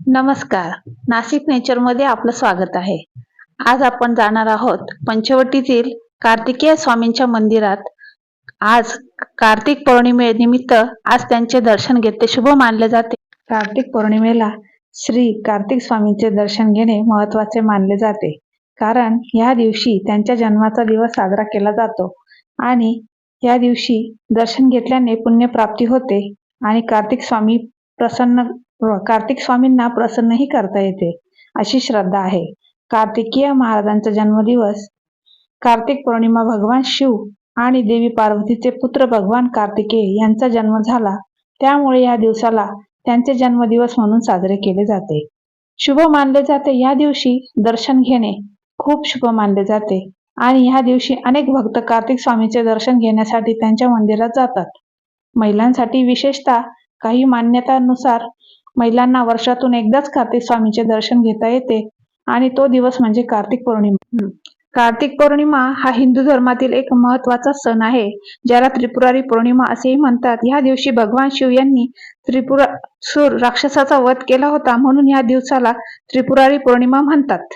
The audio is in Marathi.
नमस्कार. नाशिक नेचरमध्ये आपलं स्वागत आहे. आज आपण जाणार आहोत पंचवटीतील कार्तिकेय स्वामींच्या मंदिरात. आज कार्तिक पौर्णिमेनिमित्त आज त्यांचे दर्शन घेते शुभ मानले जाते. कार्तिक पौर्णिमेला श्री कार्तिक स्वामींचे दर्शन घेणे महत्त्वाचे मानले जाते. कारण या दिवशी त्यांच्या जन्माचा दिवस साजरा केला जातो आणि या दिवशी दर्शन घेतल्याने पुण्यप्राप्ती होते आणि कार्तिक स्वामी प्रसन्न कार्तिक स्वामींना प्रसन्नही करता येते अशी श्रद्धा आहे. कार्तिकीय महाराजांचा जन्मदिवस कार्तिक पौर्णिमा भगवान शिव आणि देवी पार्वतीचे पुत्र भगवान कार्तिकेय यांचा जन्म झाला. त्यामुळे या दिवसाला त्यांचे जन्मदिवस म्हणून साजरे केले जाते. शुभ मानले जाते. या दिवशी दर्शन घेणे खूप शुभ मानले जाते आणि ह्या दिवशी अनेक भक्त कार्तिक स्वामीचे दर्शन घेण्यासाठी त्यांच्या मंदिरात जातात. महिलांसाठी विशेषतः काही मान्यतानुसार महिलांना वर्षातून एकदाच कार्तिक स्वामीचे दर्शन घेता येते आणि तो दिवस म्हणजे कार्तिक पौर्णिमा. कार्तिक पौर्णिमा हा हिंदू धर्मातील एक महत्त्वाचा सण आहे ज्याला त्रिपुरारी पौर्णिमा असेही म्हणतात. या दिवशी भगवान शिव यांनी त्रिपुरा सूर राक्षसाचा वध केला होता म्हणून या दिवसाला त्रिपुरारी पौर्णिमा म्हणतात.